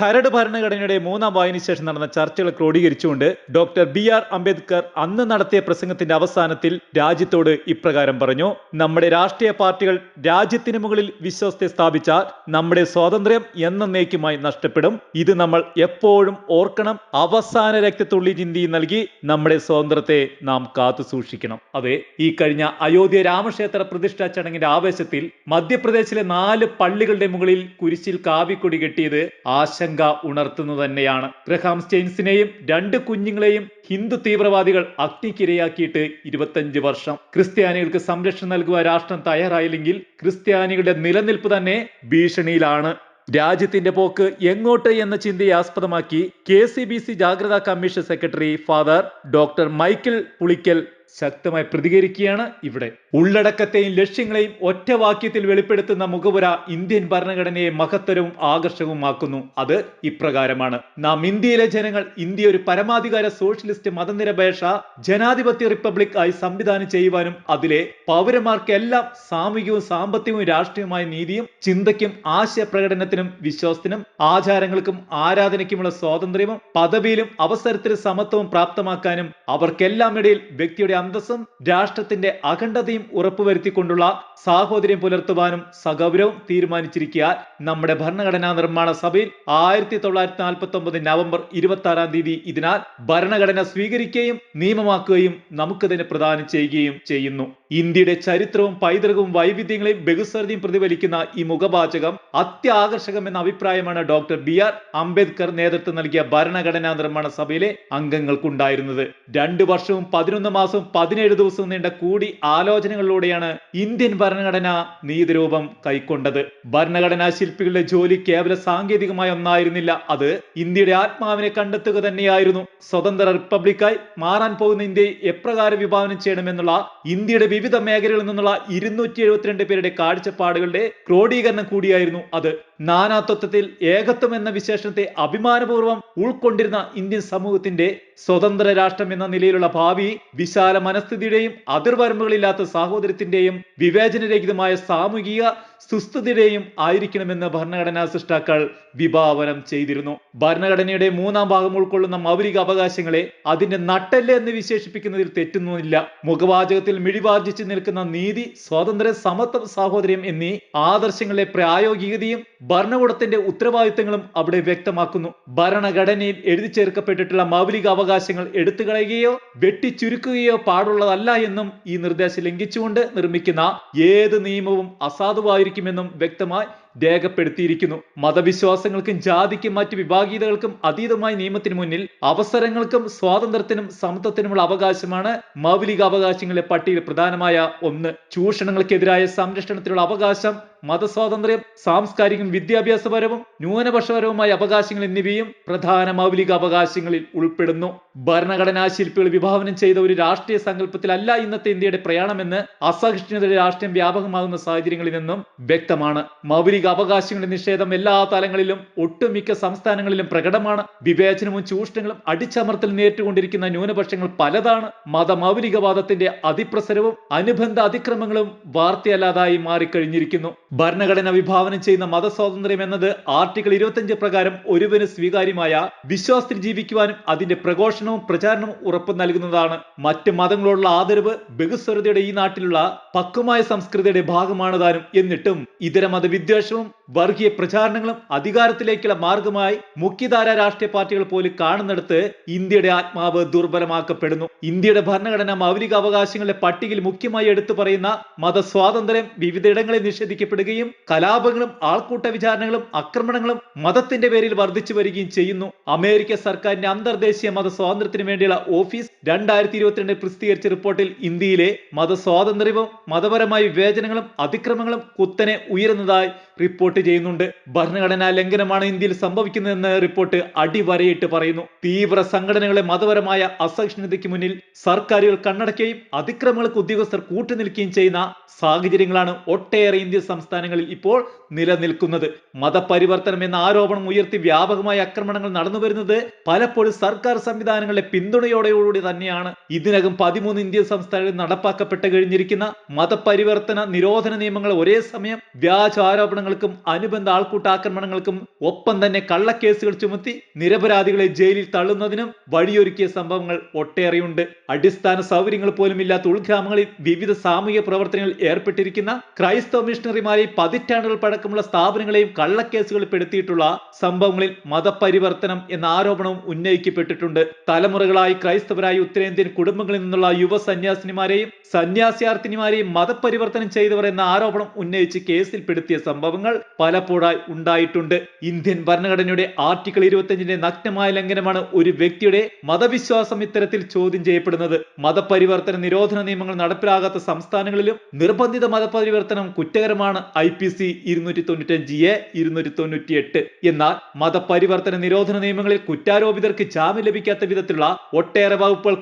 കരട് ഭരണഘടനയുടെ മൂന്നാം വായന ശേഷം നടന്ന ചർച്ചകൾ ക്രോഡീകരിച്ചുകൊണ്ട് ഡോക്ടർ ബി ആർ അംബേദ്കർ അന്ന് നടത്തിയ പ്രസംഗത്തിന്റെ അവസാനത്തിൽ രാജ്യത്തോട് ഇപ്രകാരം പറഞ്ഞു നമ്മുടെ രാഷ്ട്രീയ പാർട്ടികൾ രാജ്യത്തിന് മുകളിൽ വിശ്വാസത്തെ സ്ഥാപിച്ചാൽ നമ്മുടെ സ്വാതന്ത്ര്യം എന്നേക്കുമായി നഷ്ടപ്പെടും. ഇത് നമ്മൾ എപ്പോഴും ഓർക്കണം അവസാന രക്തത്തുള്ളി ചിന്തി നൽകി നമ്മുടെ സ്വാതന്ത്ര്യത്തെ നാം കാത്തു സൂക്ഷിക്കണം. അതെ ഈ കഴിഞ്ഞ അയോധ്യ രാമക്ഷേത്ര പ്രതിഷ്ഠാ ചടങ്ങിന്റെ ആവേശത്തിൽ മധ്യപ്രദേശിലെ നാല് പള്ളികളുടെ മുകളിൽ കുരിശിൽ കാവിക്കൊടി കെട്ടിയത് ആശങ്ക ഉണർത്തുന്നു തന്നെയാണ്. ഗ്രഹാം സ്റ്റെയിൻസിനെയും രണ്ട് കുഞ്ഞുങ്ങളെയും ഹിന്ദു തീവ്രവാദികൾ അഗ്നിക്കിരയാക്കിയിട്ട് ഇരുപത്തഞ്ച് വർഷം. ക്രിസ്ത്യാനികൾക്ക് സംരക്ഷണം നൽകുവാൻ രാഷ്ട്രം തയ്യാറായില്ലെങ്കിൽ ക്രിസ്ത്യാനികളുടെ നിലനിൽപ്പ് തന്നെ ഭീഷണിയിലാണ്. രാജ്യത്തിന്റെ പോക്ക് എങ്ങോട്ട് എന്ന ചിന്തയെ ആസ്പദമാക്കി കെ സി ബി സി ജാഗ്രതാ commission secretary father doctor Michael Pulickal ശക്തമായി പ്രതികരിക്കുകയാണ് ഇവിടെ. ഉള്ളടക്കത്തെയും ലക്ഷ്യങ്ങളെയും ഒറ്റ വാക്യത്തിൽ വെളിപ്പെടുത്തുന്ന മുഖപുര ഇന്ത്യൻ ഭരണഘടനയെ മഹത്തരവും ആകർഷകവുമാക്കുന്നു. അത് ഇപ്രകാരമാണ്. നാം ഇന്ത്യയിലെ ജനങ്ങൾ ഇന്ത്യ ഒരു പരമാധികാര സോഷ്യലിസ്റ്റ് മതനിരപേക്ഷ ജനാധിപത്യ റിപ്പബ്ലിക് ആയി സംവിധാനം ചെയ്യുവാനും അതിലെ പൗരന്മാർക്കെല്ലാം സാമൂഹികവും സാമ്പത്തികവും രാഷ്ട്രീയമായ നീതിയും ചിന്തയ്ക്കും ആശയപ്രകടനത്തിനും വിശ്വാസത്തിനും ആചാരങ്ങൾക്കും ആരാധനയ്ക്കുമുള്ള സ്വാതന്ത്ര്യവും പദവിയിലും അവസരത്തിലും സമത്വവും പ്രാപ്തമാക്കാനും അവർക്കെല്ലാം ഇടയിൽ വ്യക്തിയുടെ അന്തസ്സും രാഷ്ട്രത്തിന്റെ അഖണ്ഡതയും ഉറപ്പുവരുത്തിക്കൊണ്ടുള്ള സാഹോദര്യം പുലർത്തുവാനും സഗൗരവം തീരുമാനിച്ചിരിക്കുക. നമ്മുടെ ഭരണഘടനാ നിർമ്മാണ സഭയിൽ ആയിരത്തി തൊള്ളായിരത്തി നാൽപ്പത്തി ഒമ്പത് നവംബർ ഇരുപത്തി ആറാം തീയതി ഇതിനാൽ ഭരണഘടന സ്വീകരിക്കുകയും നിയമമാക്കുകയും നമുക്ക് തന്നെ പ്രദാനം ചെയ്യുകയും ചെയ്യുന്നു. ഇന്ത്യയുടെ ചരിത്രവും പൈതൃകവും വൈവിധ്യങ്ങളെയും ബഹുസ്വരതയും പ്രതിഫലിക്കുന്ന ഈ മുഖവാചകം അത്യാകർഷകം എന്ന അഭിപ്രായമാണ് ഡോക്ടർ ബി ആർ അംബേദ്കർ നേതൃത്വം നൽകിയ ഭരണഘടനാ നിർമ്മാണ സഭയിലെ അംഗങ്ങൾക്കുണ്ടായിരുന്നത്. രണ്ടു വർഷവും പതിനൊന്ന് മാസവും പതിനേഴ് ദിവസം നീണ്ട കൂടി ആലോചനകളിലൂടെയാണ് ഇന്ത്യൻ ഭരണഘടന നീതിരൂപം കൈക്കൊണ്ടത്. ഭരണഘടനാ ശില്പികളുടെ ജോലി കേവല സാങ്കേതികമായ ഒന്നായിരുന്നില്ല. അത് ഇന്ത്യയുടെ ആത്മാവിനെ കണ്ടെത്തുക തന്നെയായിരുന്നു. സ്വതന്ത്ര റിപ്പബ്ലിക്കായി മാറാൻ പോകുന്ന ഇന്ത്യയെ എപ്രകാരം വിഭാവനം ചെയ്യണമെന്നുള്ള ഇന്ത്യയുടെ വിവിധ മേഖലകളിൽ നിന്നുള്ള ഇരുന്നൂറ്റി എഴുപത്തിരണ്ട് പേരുടെ കാഴ്ചപ്പാടുകളുടെ ക്രോഡീകരണം കൂടിയായിരുന്നു അത്. നാനാത്വത്തിൽ ഏകത്വം എന്ന വിശേഷണത്തെ അഭിമാനപൂർവം ഉൾക്കൊണ്ടിരുന്ന ഇന്ത്യൻ സമൂഹത്തിന്റെ സ്വതന്ത്ര രാഷ്ട്രം എന്ന നിലയിലുള്ള ഭാവി വിശാല മനസ്ഥിതിയുടെയും അതിർവരമ്പുകളില്ലാത്ത സാഹോദര്യത്തിന്റെയും വിവേചനരഹിതമായ സാമൂഹിക സുസ്ഥിതിയുടെയും ആയിരിക്കണമെന്ന് ഭരണഘടനാ സൃഷ്ടാക്കൾ വിഭാവനം ചെയ്തിരുന്നു. ഭരണഘടനയുടെ മൂന്നാം ഭാഗം ഉൾക്കൊള്ളുന്ന മൗലിക അവകാശങ്ങളെ അതിന്റെ നട്ടൽ എന്ന് വിശേഷിപ്പിക്കുന്നതിൽ തെറ്റൊന്നുമില്ല. മുഖവാചകത്തിൽ മിഴിവാർജിച്ച് നിൽക്കുന്ന നീതി സ്വാതന്ത്ര്യം സമത്വം സാഹോദര്യം എന്നീ ആദർശങ്ങളെ പ്രായോഗികതയും ഭരണകൂടത്തിന്റെ ഉത്തരവാദിത്തങ്ങളും അവിടെ വ്യക്തമാക്കുന്നു. ഭരണഘടനയിൽ എഴുതി ചേർക്കപ്പെട്ടിട്ടുള്ള മൗലിക അവകാശങ്ങൾ എടുത്തു കളയുകയോ വെട്ടിച്ചുരുക്കുകയോ പാടുള്ളതല്ല എന്നും ഈ നിർദ്ദേശം ലംഘിച്ചുകൊണ്ട് നിർമ്മിക്കുന്ന ഏത് നിയമവും അസാധുവായിരിക്കുമെന്നും വ്യക്തമായി രേഖപ്പെടുത്തിയിരിക്കുന്നു. മതവിശ്വാസങ്ങൾക്കും ജാതിക്കും മറ്റ് വിഭാഗീയതകൾക്കും അതീതമായ നിയമത്തിന് മുന്നിൽ അവസരങ്ങൾക്കും സ്വാതന്ത്ര്യത്തിനും സമത്വത്തിനുമുള്ള അവകാശമാണ് മൗലിക അവകാശങ്ങളെ പട്ടികയിൽ പ്രധാനമായ ഒന്ന്. ചൂഷണങ്ങൾക്കെതിരായ സംരക്ഷണത്തിനുള്ള അവകാശം മതസ്വാതന്ത്ര്യം സാംസ്കാരികം വിദ്യാഭ്യാസപരവും ന്യൂനപക്ഷപരവുമായ അവകാശങ്ങൾ എന്നിവയും പ്രധാന മൗലിക അവകാശങ്ങളിൽ ഉൾപ്പെടുന്നു. ഭരണഘടനാ ശില്പികൾ വിഭാവനം ചെയ്ത ഒരു രാഷ്ട്രീയ സങ്കല്പത്തിലല്ല ഇന്നത്തെ ഇന്ത്യയുടെ പ്രയാണമെന്ന് അസഹിഷ്ണുതയുടെ രാഷ്ട്രീയം വ്യാപകമാകുന്ന സാഹചര്യങ്ങളിൽ നിന്നും വ്യക്തമാണ്. മൗലിക അവകാശങ്ങളുടെ നിഷേധം എല്ലാ തലങ്ങളിലും ഒട്ടുമിക്ക സംസ്ഥാനങ്ങളിലും പ്രകടമാണ്. വിവേചനവും ചൂഷണങ്ങളും അടിച്ചമർത്തൽ നേരിട്ടുകൊണ്ടിരിക്കുന്ന ന്യൂനപക്ഷങ്ങൾ പലതാണ്. മതമൗലികവാദത്തിന്റെ അതിപ്രസരവും അനുബന്ധ അതിക്രമങ്ങളും വാർത്തയല്ലാതായി മാറിക്കഴിഞ്ഞിരിക്കുന്നു. ഭരണഘടന വിഭാവനം ചെയ്യുന്ന മതസ്വാതന്ത്ര്യം എന്നത് ആർട്ടിക്കിൾ ഇരുപത്തിയഞ്ച് പ്രകാരം ഒരുവന് സ്വീകാര്യമായ വിശ്വാസത്തിൽ ജീവിക്കുവാനും അതിന്റെ പ്രഘോഷണവും പ്രചാരണവും ഉറപ്പു നൽകുന്നതാണ്. മറ്റ് മതങ്ങളോടുള്ള ആദരവ് ബഹുസ്വരതയുടെ ഈ നാട്ടിലുള്ള പക്വമായ സംസ്കൃതിയുടെ ഭാഗമാണ് താനും എന്നിട്ടും ഇതര മതവിദ്വേഷവും വർഗീയ പ്രചാരണങ്ങളും അധികാരത്തിലേക്കുള്ള മാർഗമായി മുഖ്യധാര രാഷ്ട്രീയ പാർട്ടികൾ പോലും കാണുന്നിടത്ത് ഇന്ത്യയുടെ ആത്മാവ് ദുർബലമാക്കപ്പെടുന്നു. ഇന്ത്യയുടെ ഭരണഘടന മൗലിക അവകാശങ്ങളുടെ പട്ടികയിൽ മുഖ്യമായി എടുത്തു പറയുന്ന മതസ്വാതന്ത്ര്യം വിവിധയിടങ്ങളിൽ നിഷേധിക്കപ്പെടുകയും കലാപങ്ങളും ആൾക്കൂട്ട വിചാരണകളും ആക്രമണങ്ങളും മതത്തിന്റെ പേരിൽ വർദ്ധിച്ചു വരികയും ചെയ്യുന്നു. അമേരിക്ക സർക്കാരിന്റെ അന്തർദേശീയ മതസ്വാതന്ത്ര്യത്തിന് വേണ്ടിയുള്ള ഓഫീസ് രണ്ടായിരത്തി ഇരുപത്തിരണ്ടിൽ പ്രസിദ്ധീകരിച്ച റിപ്പോർട്ടിൽ ഇന്ത്യയിലെ മതസ്വാതന്ത്ര്യവും മതപരമായ വിവേചനങ്ങളും അതിക്രമങ്ങളും കുത്തനെ ഉയരുന്നതായി റിപ്പോർട്ട് ചെയ്യുന്നുണ്ട്. ഭരണഘടനാ ലംഘനമാണ് ഇന്ത്യയിൽ സംഭവിക്കുന്നതെന്ന് റിപ്പോർട്ട് അടിവരയിട്ട് പറയുന്നു. തീവ്ര സംഘടനകളെ മതപരമായ അസഹിഷ്ണുതയ്ക്ക് മുന്നിൽ സർക്കാരുകൾ കണ്ണടയ്ക്കുകയും അതിക്രമങ്ങൾക്ക് ഉദ്യോഗസ്ഥർ കൂട്ടുനിൽക്കുകയും ചെയ്യുന്ന സാഹചര്യങ്ങളാണ് ഒട്ടേറെ ഇന്ത്യൻ സംസ്ഥാനങ്ങളിൽ ഇപ്പോൾ നിലനിൽക്കുന്നത്. മതപരിവർത്തനം എന്ന ആരോപണം ഉയർത്തി വ്യാപകമായ ആക്രമണങ്ങൾ നടന്നു വരുന്നത് പലപ്പോഴും സർക്കാർ സംവിധാനങ്ങളുടെ പിന്തുണയോടെയോടുകൂടി തന്നെയാണ്. ഇതിനകം പതിമൂന്ന് ഇന്ത്യൻ സംസ്ഥാനങ്ങളിൽ നടപ്പാക്കപ്പെട്ട് കഴിഞ്ഞിരിക്കുന്ന മതപരിവർത്തന നിരോധന നിയമങ്ങൾ ഒരേ സമയം വ്യാജ ആരോപണങ്ങൾക്കും അനുബന്ധ ആൾക്കൂട്ടാക്രമണങ്ങൾക്കും ഒപ്പം തന്നെ കള്ളക്കേസുകൾ ചുമത്തി നിരപരാധികളെ ജയിലിൽ തള്ളുന്നതിനും വഴിയൊരുക്കിയ സംഭവങ്ങൾ ഒട്ടേറെയുണ്ട്. അടിസ്ഥാന സൗകര്യങ്ങൾ പോലും ഇല്ലാത്ത ഉൾഗ്രാമങ്ങളിൽ വിവിധ സാമൂഹിക പ്രവർത്തനങ്ങളിൽ ഏർപ്പെട്ടിരിക്കുന്ന ക്രൈസ്തവ മിഷണറിമാരെയും പതിറ്റാണ്ടുകൾ പഴക്കമുള്ള സ്ഥാപനങ്ങളെയും കള്ളക്കേസുകളിൽ പെടുത്തിയിട്ടുള്ള സംഭവങ്ങളിൽ മതപരിവർത്തനം എന്ന ആരോപണവും ഉന്നയിക്കപ്പെട്ടിട്ടുണ്ട്. തലമുറകളായി ക്രൈസ്തവരായി ഉത്തരേന്ത്യൻ കുടുംബങ്ങളിൽ നിന്നുള്ള യുവ സന്യാസിനിമാരെയും സന്യാസിയാർത്ഥിനിമാരെയും മതപരിവർത്തനം ചെയ്തവർ എന്ന ആരോപണം ഉന്നയിച്ച് കേസിൽ പെടുത്തിയ സംഭവങ്ങൾ പലപ്പോഴായി ഉണ്ടായിട്ടുണ്ട്. ഇന്ത്യൻ ഭരണഘടനയുടെ ആർട്ടിക്കിൾ ഇരുപത്തിയഞ്ചിന്റെ നഗ്നമായ ലംഘനമാണ് ഒരു വ്യക്തിയുടെ മതവിശ്വാസം ഇത്തരത്തിൽ ചോദ്യം ചെയ്യപ്പെടുന്നത്. മതപരിവർത്തന നിരോധന നിയമങ്ങൾ നടപ്പിലാകാത്ത സംസ്ഥാനങ്ങളിലും നിർബന്ധിത മതപരിവർത്തനം കുറ്റകരമാണ്. ഐ പി സി ഇരുന്നൂറ്റി തൊണ്ണൂറ്റഞ്ച് എ ഇരുന്നൂറ്റി തൊണ്ണൂറ്റി എട്ട് എന്നാൽ മതപരിവർത്തന നിരോധന നിയമങ്ങളിൽ കുറ്റാരോപിതർക്ക് ജാമ്യം ലഭിക്കാത്ത വിധത്തിലുള്ള ഒട്ടേറെ വകുപ്പുകൾ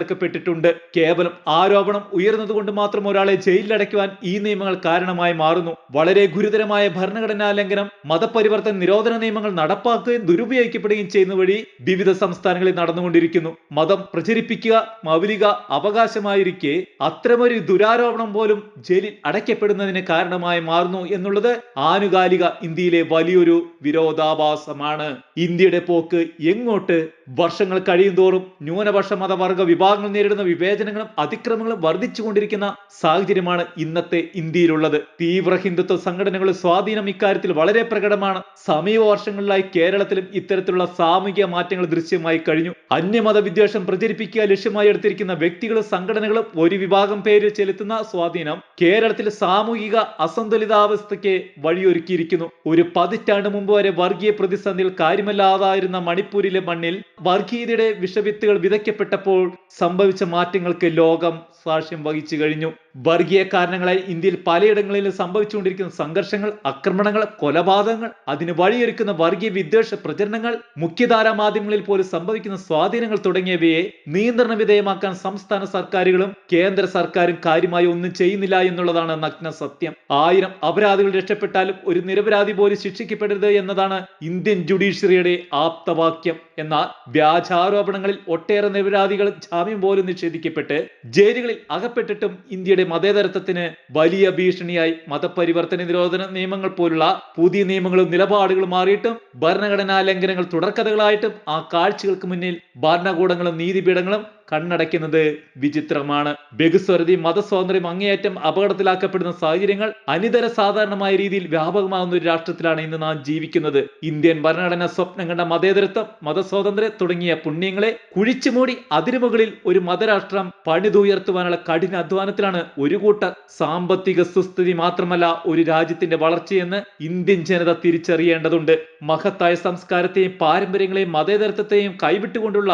കൂട്ടിച്ചേർക്കപ്പെട്ടിട്ടുണ്ട് കേവലം ആരോപണം ഉയർന്നതുകൊണ്ട് മാത്രം ഒരാളെ ജയിലിലടയ്ക്കുവാൻ ഈ നിയമങ്ങൾ കാരണമായി മാറുന്നു. വളരെ ഗുരുതരമായ ഭരണഘടനാ ലംഘനം മതപരിവർത്തന നിരോധന നിയമങ്ങൾ നടപ്പാക്കുകയും ദുരുപയോഗിക്കപ്പെടുകയും ചെയ്യുന്ന വഴി വിവിധ സംസ്ഥാനങ്ങളിൽ നടന്നുകൊണ്ടിരിക്കുന്നു. മതം പ്രചരിപ്പിക്കുക മൗലിക അവകാശമായിരിക്കെ അത്തരമൊരു ദുരാരോപണം പോലും ജയിലിൽ അടയ്ക്കപ്പെടുന്നതിന് കാരണമായി മാറുന്നു എന്നുള്ളത് ആനുകാലിക ഇന്ത്യയിലെ വലിയൊരു വിരോധാഭാസമാണ്. ഇന്ത്യയുടെ പോക്ക് എങ്ങോട്ട് വർഷങ്ങൾ കഴിയും തോറും ന്യൂനപക്ഷ മതവർഗ വിഭാഗങ്ങൾ നേരിടുന്ന വിവേചനങ്ങളും അതിക്രമങ്ങളും വർദ്ധിച്ചുകൊണ്ടിരിക്കുന്ന സാഹചര്യമാണ് ഇന്നത്തെ ഇന്ത്യയിലുള്ളത്. തീവ്ര ഹിന്ദുത്വ സംഘടനകളുടെ സ്വാധീനം ഇക്കാര്യത്തിൽ വളരെ പ്രകടമാണ്. സമീപ വർഷങ്ങളിലായി കേരളത്തിലും ഇത്തരത്തിലുള്ള സാമൂഹിക മാറ്റങ്ങൾ ദൃശ്യമായി കഴിഞ്ഞു. അന്യമത വിദ്വേഷം പ്രചരിപ്പിക്കുക ലക്ഷ്യമായി എടുത്തിരിക്കുന്ന വ്യക്തികളും സംഘടനകളും ഒരു വിഭാഗം പേര് ചെലുത്തുന്ന സ്വാധീനം കേരളത്തിൽ സാമൂഹിക അസന്തുലിതാവസ്ഥയ്ക്ക് വഴിയൊരുക്കിയിരിക്കുന്നു. ഒരു പതിറ്റാണ്ട് മുമ്പ് വരെ വർഗീയ പ്രതിസന്ധിയിൽ കാര്യമല്ലാതായിരുന്ന മണിപ്പൂരിലെ മണ്ണിൽ വർഗീയതയുടെ വിഷവിത്തുകൾ വിതയ്ക്കപ്പെട്ടപ്പോൾ സംഭവിച്ച മാറ്റങ്ങൾക്ക് ലോകം സാക്ഷ്യം വഹിച്ചു കഴിഞ്ഞു. വർഗീയ കാരണങ്ങളായി ഇന്ത്യയിൽ പലയിടങ്ങളിലും സംഭവിച്ചുകൊണ്ടിരിക്കുന്ന സംഘർഷങ്ങൾ ആക്രമണങ്ങൾ കൊലപാതകങ്ങൾ അതിന് വഴിയൊരുക്കുന്ന വർഗീയ വിദ്വേഷ പ്രചരണങ്ങൾ മുഖ്യധാരാ മാധ്യമങ്ങളിൽ പോലും സംഭവിക്കുന്ന സ്വാധീനങ്ങൾ തുടങ്ങിയവയെ നിയന്ത്രണ വിധേയമാക്കാൻ സംസ്ഥാന സർക്കാരുകളും കേന്ദ്ര സർക്കാരും കാര്യമായി ഒന്നും ചെയ്യുന്നില്ല എന്നുള്ളതാണ് നഗ്ന സത്യം. ആയിരം അപരാധികൾ രക്ഷപ്പെട്ടാലും ഒരു നിരപരാധി പോലും ശിക്ഷിക്കപ്പെടരുത് എന്നതാണ് ഇന്ത്യൻ ജുഡീഷ്യറിയുടെ ആപ്തവാക്യം. എന്നാൽ വ്യാജാരോപണങ്ങളിൽ ഒട്ടേറെ നിരപരാധികൾ ജാമ്യം പോലും നിഷേധിക്കപ്പെട്ട് ജയിലുകളിൽ അകപ്പെട്ടിട്ടും ഇന്ത്യയുടെ മതേതരത്വത്തിന് വലിയ ഭീഷണിയായി മതപരിവർത്തന നിരോധന നിയമങ്ങൾ പോലുള്ള പുതിയ നിയമങ്ങളും നിലപാടുകളും മാറിയിട്ടും ഭരണഘടനാ ലംഘനങ്ങൾ തുടർക്കഥകളായിട്ടും ആ കാഴ്ചകൾക്ക് മുന്നിൽ ഭരണകൂടങ്ങളും നീതിപീഠങ്ങളും കണ്ണടയ്ക്കുന്നത് വിചിത്രമാണ്. ബഹുസ്വരതി മതസ്വാതന്ത്ര്യം അങ്ങേയറ്റം അപകടത്തിലാക്കപ്പെടുന്ന സാഹചര്യങ്ങൾ അനിതര സാധാരണമായ രീതിയിൽ വ്യാപകമാകുന്ന ഒരു രാഷ്ട്രത്തിലാണ് ഇന്ന് നാം ജീവിക്കുന്നത്. ഇന്ത്യൻ ഭരണഘടന സ്വപ്നം കണ്ട മതേതരത്വം മതസ്വാതന്ത്ര്യം തുടങ്ങിയ പുണ്യങ്ങളെ കുഴിച്ചുമൂടി മൂടി മുകളിൽ ഒരു മതരാഷ്ട്രം പണിതുയർത്തുവാനുള്ള കഠിന അധ്വാനത്തിലാണ് ഒരു കൂട്ടർ സാമ്പത്തിക സുസ്ഥിതി മാത്രമല്ല ഒരു രാജ്യത്തിന്റെ വളർച്ചയെന്ന് ഇന്ത്യൻ ജനത തിരിച്ചറിയേണ്ടതുണ്ട്. മഹത്തായ സംസ്കാരത്തെയും പാരമ്പര്യങ്ങളെയും മതേതരത്വത്തെയും കൈവിട്ടുകൊണ്ടുള്ള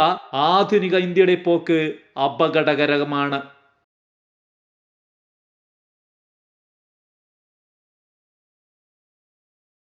ആധുനിക ഇന്ത്യയുടെ പോക്ക് അപകടകരമാണ്.